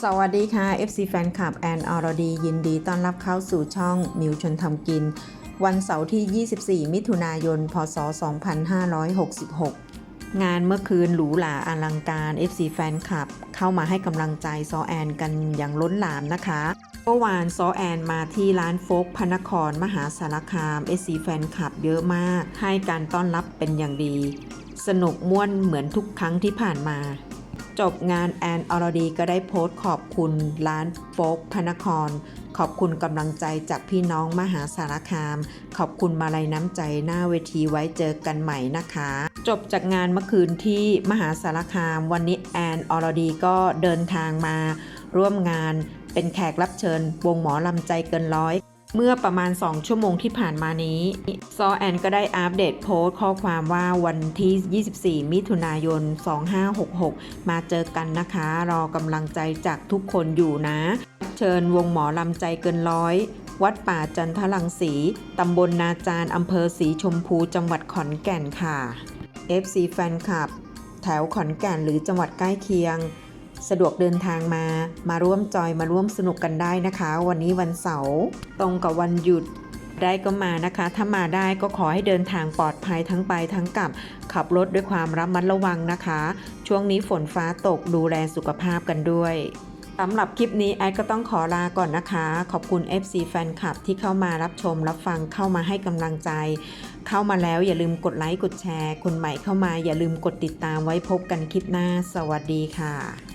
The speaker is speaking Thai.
สวัสดีค่ะ FC แฟนคลับแอนอรดี ยินดีต้อนรับเข้าสู่ช่องมิวชนทำกิน วันเสาร์ที่ 24 มิถุนายน พศ 2566 งานเมื่อคืนหรูหราอลังการ FC แฟนคลับ เข้ามาให้กำลังใจซอแอนกันอย่างล้นหลามนะคะเมื่อวานซอแอนมาที่ร้านโฟกพนครมหาสารคาม FC แฟนคลับเยอะมาก ให้การต้อนรับเป็นอย่างดี สนุกม่วนเหมือนทุกครั้งที่ผ่านมา จบงานแอนอรดีก็ได้โพสต์ขอบคุณร้านโฟกพระนคร ขอบคุณกำลังใจจากพี่น้องมหาสารคาม ขอบคุณมาลัยน้ำใจหน้าเวทีไว้เจอกันใหม่นะคะ จบจากงานเมื่อคืนที่มหาสารคาม วันนี้แอนอรดีก็เดินทางมา ร่วมงานเป็นแขกรับเชิญ วงหมอลำใจเกินร้อย เมื่อประมาณ 2 ชั่วโมงที่ผ่านมานี้ ซอแอนก็ได้อัปเดตโพสต์ข้อความว่าวันที่ 24 มิถุนายน 2566 มาเจอกันนะคะ รอกำลังใจจากทุกคนอยู่นะ เชิญวงหมอลำใจเกินร้อย วัดป่าจันทรังสี ตำบลนาจารอำเภอสีชมพู จังหวัดขอนแก่นค่ะ FC แฟนคลับ แถวขอนแก่นหรือจังหวัดใกล้เคียง สะดวกเดินทางมา มาร่วมจอยมาร่วมสนุกกันได้นะคะ วันนี้วันเสาร์ตรงกับวันหยุดได้ก็มานะคะ ถ้ามาได้ก็ขอให้เดินทางปลอดภัยทั้งไปทั้งกลับ ขับรถด้วยความระมัดระวังนะคะ ช่วงนี้ฝนฟ้าตกดูแลสุขภาพกันด้วยสำหรับคลิปนี้แอดก็ต้องขอลาก่อนนะคะ ขอบคุณ FC แฟนคลับที่เข้ามารับชมรับฟังเข้ามาให้กำลังใจ เข้ามาแล้วอย่าลืมกดไลค์กดแชร์ คนใหม่เข้ามาอย่าลืมกดติดตามไว้พบกันคลิปหน้า สวัสดีค่ะ